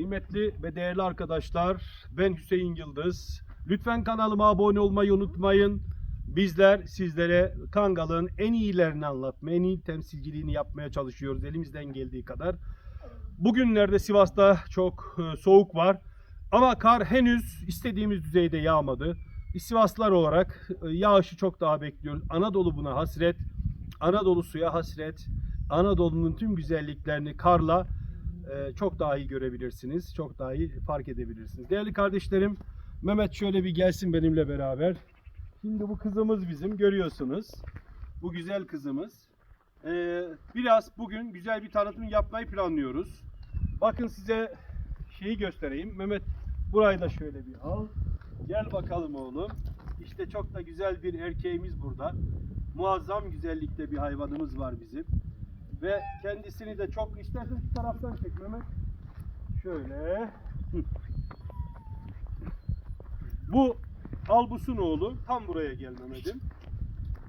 Kıymetli ve değerli arkadaşlar, ben Hüseyin Yıldız. Lütfen kanalıma abone olmayı unutmayın. Bizler sizlere Kangal'ın en iyilerini anlatmaya, en iyi temsilciliğini yapmaya çalışıyoruz elimizden geldiği kadar. Bugünlerde Sivas'ta çok e, soğuk var. Ama kar henüz istediğimiz düzeyde yağmadı. Biz Sivaslılar olarak e, yağışı çok daha bekliyoruz. Anadolu buna hasret. Anadolu suya hasret. Anadolu'nun tüm güzelliklerini karla çok daha iyi görebilirsiniz. Çok daha iyi fark edebilirsiniz. Değerli kardeşlerim, Mehmet şöyle bir gelsin benimle beraber. Şimdi bu kızımız bizim görüyorsunuz. Bu güzel kızımız. Ee, biraz bugün güzel bir tanıtım yapmayı planlıyoruz. Bakın size şeyi göstereyim. Mehmet burayı da şöyle bir al. Gel bakalım oğlum. İşte çok da güzel bir erkeğimiz burada. Muazzam güzellikte bir hayvanımız var bizim. Ve kendisini de çok istersen şu taraftan çek Mehmet. Şöyle. Bu Albus'un oğlu. Tam buraya gel Mehmet'im.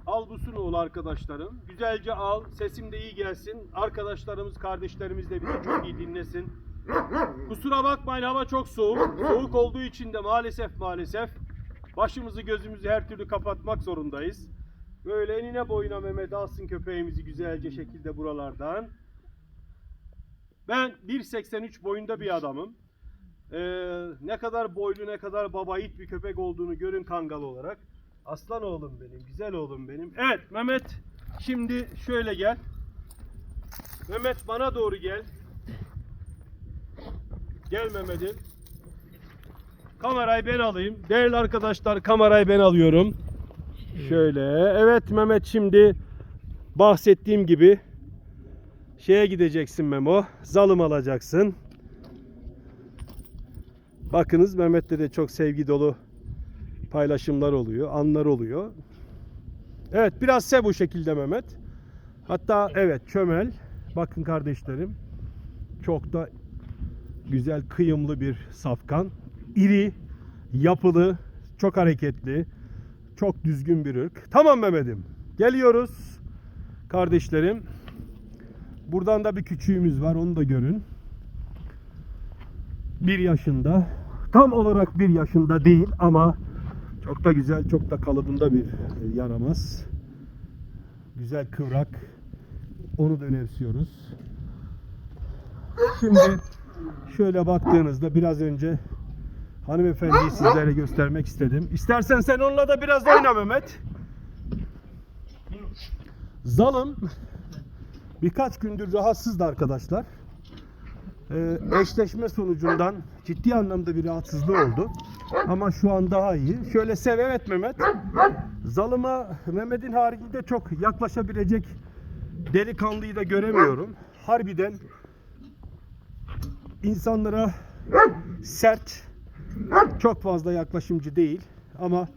Albus'un oğlu arkadaşlarım. Güzelce al. Sesim de iyi gelsin. Arkadaşlarımız, kardeşlerimiz de bizi çok iyi dinlesin. Kusura bakmayın hava çok soğuk. Soğuk olduğu için de maalesef maalesef başımızı gözümüzü her türlü kapatmak zorundayız. Böyle enine boyuna Mehmet alsın köpeğimizi güzelce şekilde buralardan. Ben 1.83 boyunda bir adamım. Ee, ne kadar boylu ne kadar baba yiğit bir köpek olduğunu görün kangal olarak. Aslan oğlum benim, güzel oğlum benim. Evet Mehmet şimdi şöyle gel. Mehmet bana doğru gel. Gel Mehmet'im. Kamerayı ben alayım. Değerli arkadaşlar kamerayı ben alıyorum. Şöyle. Evet Mehmet şimdi bahsettiğim gibi şeye gideceksin Memo. Zalım alacaksın. Bakınız Mehmet'te de çok sevgi dolu paylaşımlar oluyor, anlar oluyor. Evet biraz se bu şekilde Mehmet. Hatta evet çömel. Bakın kardeşlerim. Çok da güzel kıyımlı bir safkan. İri, yapılı, çok hareketli, çok düzgün bir ırk. Tamam Mehmet'im. Geliyoruz kardeşlerim. Buradan da bir küçüğümüz var onu da görün. Bir yaşında. Tam olarak bir yaşında değil ama çok da güzel, çok da kalıbında bir e, yaramaz. Güzel kıvrak. Onu da önemsiyoruz. Şimdi şöyle baktığınızda biraz önce hanımefendiyi sizlere göstermek istedim. İstersen sen onunla da biraz oyna Mehmet. Zalım birkaç gündür rahatsızdı arkadaşlar. Ee, eşleşme sonucundan ciddi anlamda bir rahatsızlığı oldu. Ama şu an daha iyi. Şöyle sev evet Mehmet. Zalıma Mehmet'in haricinde çok yaklaşabilecek delikanlıyı da göremiyorum. Harbiden insanlara sert, çok fazla yaklaşımcı değil. Ama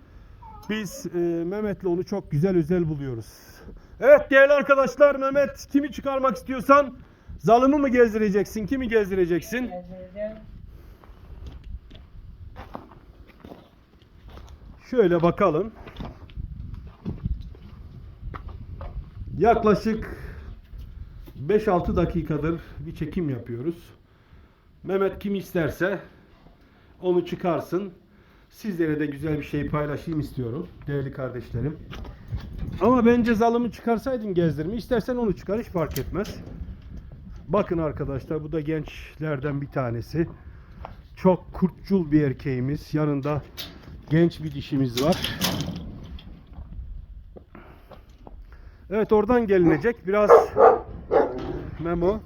biz e, Mehmet'le onu çok güzel özel buluyoruz. Evet değerli arkadaşlar Mehmet kimi çıkarmak istiyorsan zalımı mı gezdireceksin? Kimi gezdireceksin? Şöyle bakalım. Yaklaşık 5-6 dakikadır bir çekim yapıyoruz. Mehmet kim isterse onu çıkarsın. Sizlere de güzel bir şey paylaşayım istiyorum değerli kardeşlerim. Ama bence zalımı çıkarsaydın gezdirme. İstersen onu çıkar hiç fark etmez. Bakın arkadaşlar bu da gençlerden bir tanesi. Çok kurtçul bir erkeğimiz. Yanında genç bir dişimiz var. Evet oradan gelinecek. Biraz Memo.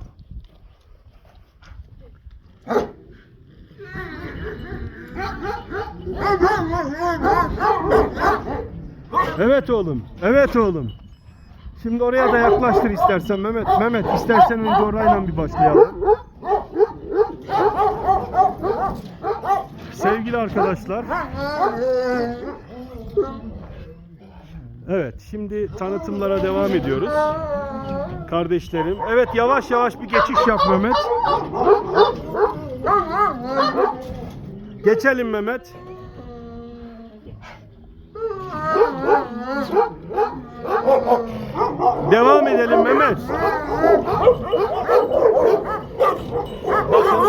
Evet oğlum. Evet oğlum. Şimdi oraya da yaklaştır istersen Mehmet. Mehmet istersen önce orayla bir başlayalım. Sevgili arkadaşlar. Evet şimdi tanıtımlara devam ediyoruz. Kardeşlerim. Evet yavaş yavaş bir geçiş yap Mehmet. Geçelim Mehmet. Devam edelim Mehmet. Bakın.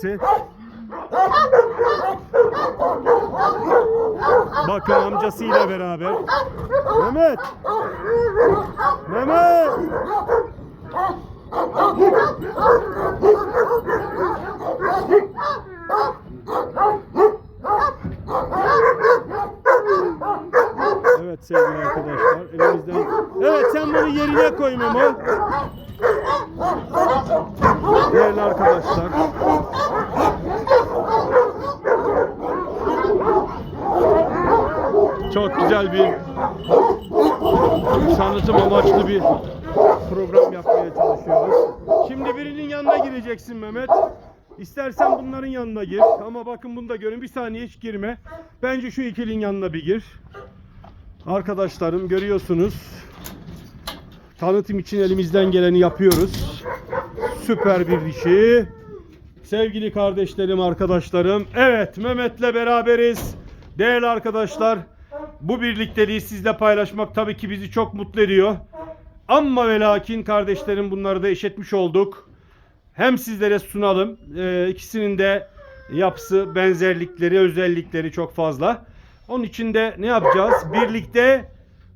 İkisi. Bakın amcasıyla beraber. Mehmet. Mehmet. Evet sevgili arkadaşlar elimizden. Evet sen bunu yerine koy Memo. Değerli arkadaşlar. Çok güzel bir sanatım amaçlı bir program yapmaya çalışıyoruz. Şimdi birinin yanına gireceksin Mehmet. İstersen bunların yanına gir. Ama bakın bunu da görün. Bir saniye hiç girme. Bence şu ikilinin yanına bir gir. Arkadaşlarım görüyorsunuz. Tanıtım için elimizden geleni yapıyoruz. Süper bir dişi. Sevgili kardeşlerim, arkadaşlarım. Evet, Mehmet'le beraberiz. Değerli arkadaşlar, bu birlikteliği sizle paylaşmak tabii ki bizi çok mutlu ediyor. Ama ve lakin kardeşlerim bunları da eşitmiş olduk. Hem sizlere sunalım. Ee, ikisinin de yapısı, benzerlikleri, özellikleri çok fazla. Onun için de ne yapacağız? Birlikte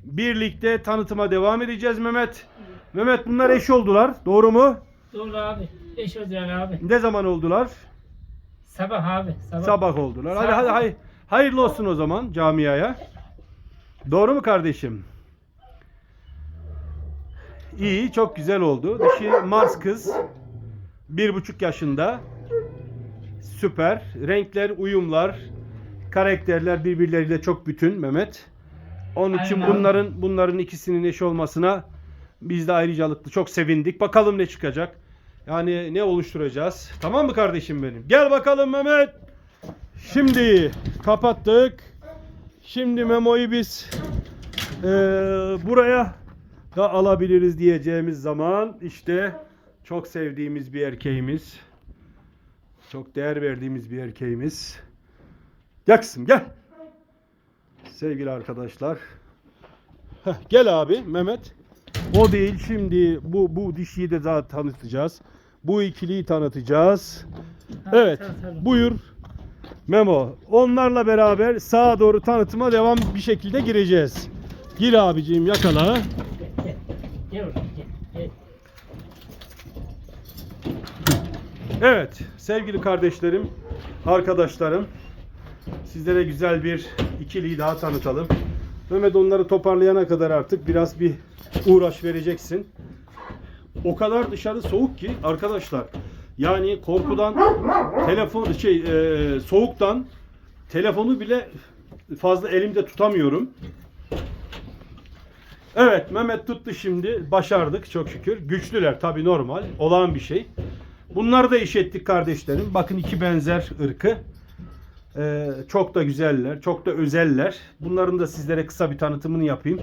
birlikte tanıtıma devam edeceğiz Mehmet. Mehmet bunlar eş oldular. Doğru mu? Doğru abi. Eş oldular abi. Ne zaman oldular? Sabah abi. Sabah. Sabah oldular. Hadi Sabah. hadi hay hayırlı olsun o zaman camiaya. Doğru mu kardeşim? İyi, çok güzel oldu. Dişi Mars kız. Bir buçuk yaşında. Süper. Renkler, uyumlar, karakterler birbirleriyle çok bütün Mehmet. Onun için Aynen. bunların bunların ikisinin eş olmasına biz de ayrıcalıklı çok sevindik. Bakalım ne çıkacak. Yani ne oluşturacağız. Tamam mı kardeşim benim? Gel bakalım Mehmet. Şimdi kapattık. Şimdi Memo'yu biz eee, buraya da alabiliriz diyeceğimiz zaman işte çok sevdiğimiz bir erkeğimiz. Çok değer verdiğimiz bir erkeğimiz. Gel kızım gel. Sevgili arkadaşlar. Heh, gel abi Mehmet. O değil şimdi bu bu dişiyi de daha tanıtacağız. Bu ikiliyi tanıtacağız. Evet. Buyur. Memo. Onlarla beraber sağa doğru tanıtıma devam bir şekilde gireceğiz. Gir abiciğim yakala. Gel, gel. Gel. Evet sevgili kardeşlerim, arkadaşlarım. Sizlere güzel bir ikiliyi daha tanıtalım. Mehmet onları toparlayana kadar artık biraz bir uğraş vereceksin. O kadar dışarı soğuk ki arkadaşlar. Yani korkudan telefon şey e, soğuktan telefonu bile fazla elimde tutamıyorum. Evet Mehmet tuttu şimdi. Başardık çok şükür. Güçlüler tabi normal. Olağan bir şey. Bunları da iş ettik kardeşlerim. Bakın iki benzer ırkı. Ee, çok da güzeller. Çok da özeller. Bunların da sizlere kısa bir tanıtımını yapayım.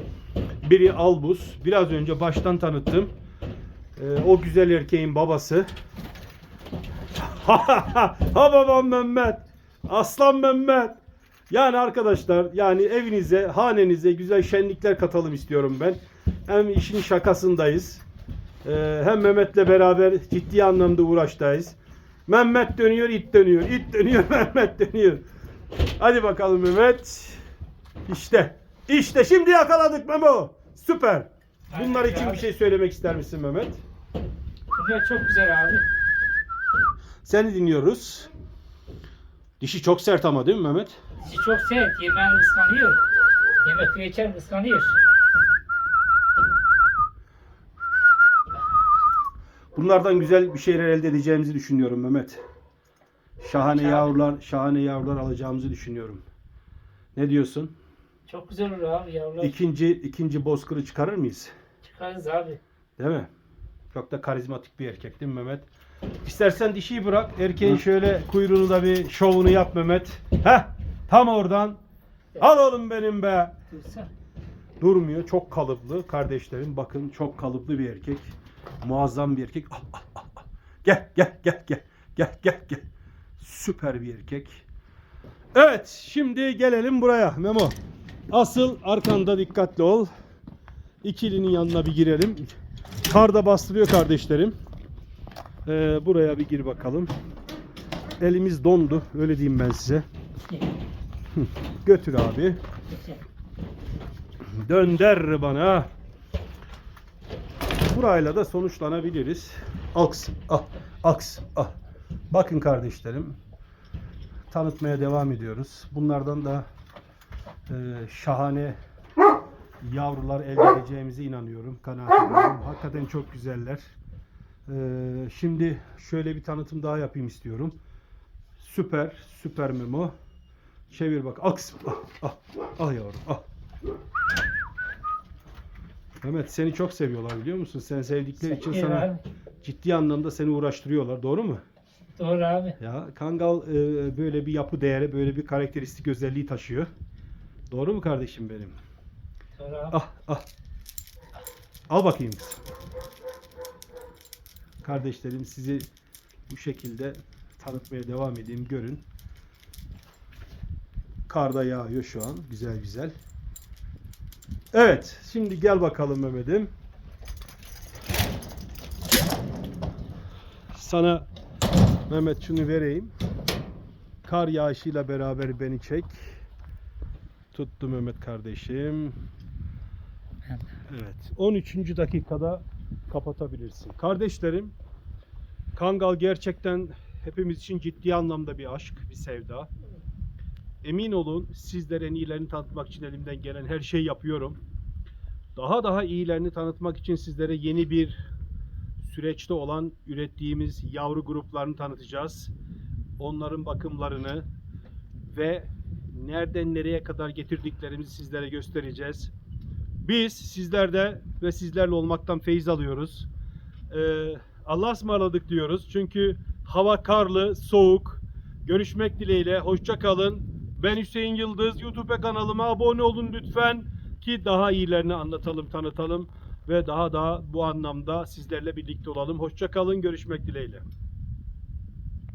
Biri Albus. Biraz önce baştan tanıttım. Ee, o güzel erkeğin babası. ha babam Mehmet. Aslan Mehmet. Yani arkadaşlar yani evinize, hanenize güzel şenlikler katalım istiyorum ben. Hem işin şakasındayız. Ee, hem Mehmet'le beraber ciddi anlamda uğraştayız. Mehmet dönüyor, it dönüyor. it dönüyor, Mehmet dönüyor. Hadi bakalım Mehmet. İşte. İşte şimdi yakaladık Memo. Süper. Bunlar için bir şey söylemek ister misin Mehmet? Bunlar çok güzel abi. Seni dinliyoruz. Dişi çok sert ama değil mi Mehmet? Dişi çok sert. Yemeğini kıskanıyor. Yemek geçer kıskanıyor. Bunlardan güzel bir şeyler elde edeceğimizi düşünüyorum Mehmet. Şahane yavrular, şahane yavrular alacağımızı düşünüyorum. Ne diyorsun? Çok güzel olur abi yavrular. İkinci ikinci bozkırı çıkarır mıyız? Çıkarız abi. Değil mi? Çok da karizmatik bir erkek değil mi Mehmet? İstersen dişiyi bırak. Erkeğin şöyle kuyruğunu da bir şovunu yap Mehmet. Heh, tam oradan. Al oğlum benim be. Durmuyor. Çok kalıplı kardeşlerim. Bakın çok kalıplı bir erkek. Muazzam bir erkek. Ah, ah, ah. Gel gel gel gel. Gel gel gel. Süper bir erkek. Evet şimdi gelelim buraya Memo. Asıl arkanda dikkatli ol. İkilinin yanına bir girelim. Kar da bastırıyor kardeşlerim. Ee, buraya bir gir bakalım. elimiz dondu. Öyle diyeyim ben size. Götür abi. Dönder bana. Burayla da sonuçlanabiliriz. Aks, ah, aks, ah. Bakın kardeşlerim. Tanıtmaya devam ediyoruz. Bunlardan da e, şahane yavrular elde edeceğimize inanıyorum. Kanaatindeyim. Hakikaten çok güzeller. E, şimdi şöyle bir tanıtım daha yapayım istiyorum. Süper, süper memo. Çevir bak. Aks. Ah, ah, ah yavrum. Ah. Mehmet seni çok seviyorlar biliyor musun? Sen sevdikleri için Seviyor sana abi. ciddi anlamda seni uğraştırıyorlar. Doğru mu? Doğru abi. Ya Kangal e, böyle bir yapı değeri, böyle bir karakteristik özelliği taşıyor. Doğru mu kardeşim benim? Doğru abi. Ah ah. Al bakayım. Kardeşlerim sizi bu şekilde tanıtmaya devam edeyim. Görün. Karda yağıyor şu an. Güzel güzel. Evet. Şimdi gel bakalım Mehmet'im. Sana Mehmet şunu vereyim. Kar yağışıyla beraber beni çek. Tuttu Mehmet kardeşim. Evet. 13. dakikada kapatabilirsin. Kardeşlerim, Kangal gerçekten hepimiz için ciddi anlamda bir aşk, bir sevda. Emin olun sizlere iyilerini tanıtmak için elimden gelen her şeyi yapıyorum. Daha daha iyilerini tanıtmak için sizlere yeni bir süreçte olan ürettiğimiz yavru gruplarını tanıtacağız. Onların bakımlarını ve nereden nereye kadar getirdiklerimizi sizlere göstereceğiz. Biz sizlerde ve sizlerle olmaktan feyiz alıyoruz. Ee, Allah'a ısmarladık diyoruz. Çünkü hava karlı, soğuk. Görüşmek dileğiyle. Hoşça kalın. Ben Hüseyin Yıldız. YouTube kanalıma abone olun lütfen ki daha iyilerini anlatalım, tanıtalım ve daha da bu anlamda sizlerle birlikte olalım. Hoşça kalın. Görüşmek dileğiyle.